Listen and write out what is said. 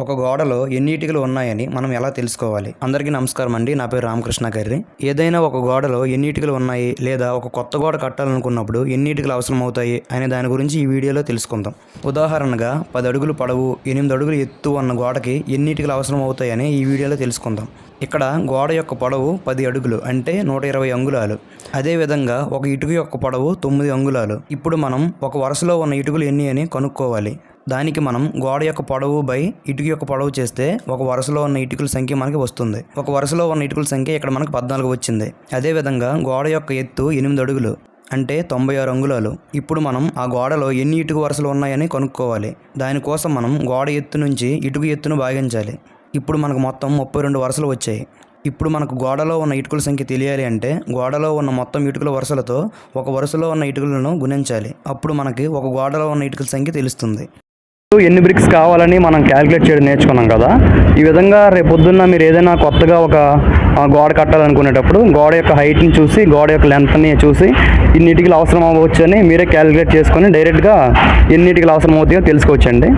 ఒక గోడలో ఎన్ని ఇటుకలు ఉన్నాయని మనం ఎలా తెలుసుకోవాలి? అందరికీ నమస్కారం అండి. నా పేరు రామకృష్ణ కర్రి. ఏదైనా ఒక గోడలో ఎన్ని ఇటుకలు ఉన్నాయి లేదా ఒక కొత్త గోడ కట్టాలనుకున్నప్పుడు ఎన్ని ఇటుకలు అవసరం అవుతాయి అనే దాని గురించి ఈ వీడియోలో తెలుసుకుందాం. ఉదాహరణగా పది అడుగులు పొడవు ఎనిమిది అడుగులు ఎత్తు ఉన్న గోడకి ఎన్ని ఇటుకలు అవసరం అవుతాయని ఈ వీడియోలో తెలుసుకుందాం. ఇక్కడ గోడ యొక్క పొడవు పది అడుగులు అంటే నూట ఇరవై అంగుళాలు. అదేవిధంగా ఒక ఇటుక యొక్క పొడవు తొమ్మిది అంగుళాలు. ఇప్పుడు మనం ఒక వరుసలో ఉన్న ఇటుకలు ఎన్ని అని కనుక్కోవాలి. దానికి మనం గోడ యొక్క పొడవు బై ఇటుక యొక్క పొడవు చేస్తే ఒక వరుసలో ఉన్న ఇటుకల సంఖ్య మనకి వస్తుంది. ఒక వరుసలో ఉన్న ఇటుకల సంఖ్య ఇక్కడ మనకు పద్నాలుగు వచ్చింది. అదేవిధంగా గోడ యొక్క ఎత్తు ఎనిమిది అడుగులు అంటే తొంభై ఆరు అంగుళాలు. ఇప్పుడు మనం ఆ గోడలో ఎన్ని ఇటుక వరుసలు ఉన్నాయని కనుక్కోవాలి. దానికోసం మనం గోడ ఎత్తు నుంచి ఇటుక ఎత్తును భాగించాలి. ఇప్పుడు మనకు మొత్తం ముప్పై రెండు వరుసలు వచ్చాయి. ఇప్పుడు మనకు గోడలో ఉన్న ఇటుకల సంఖ్య తెలియాలి అంటే గోడలో ఉన్న మొత్తం ఇటుకల వరుసలతో ఒక వరుసలో ఉన్న ఇటుకలను గుణించాలి. అప్పుడు మనకి ఒక గోడలో ఉన్న ఇటుకల సంఖ్య తెలుస్తుంది. ఎన్ని బ్రిక్స్ కావాలని మనం క్యాలిక్యులేట్ చేయడం నేర్చుకున్నాం కదా. ఈ విధంగా రేపొద్దున్న మీరు ఏదైనా కొత్తగా ఒక గోడ కట్టాలనుకునేటప్పుడు గోడ యొక్క హైట్ని చూసి గోడ యొక్క లెంత్ని చూసి ఇన్నిటికి అవసరం అవ్వచ్చు అని మీరే క్యాలిక్యులేట్ చేసుకొని డైరెక్ట్గా ఎన్నిటికి అవసరం అవుతాయో తెలుసుకోవచ్చండి.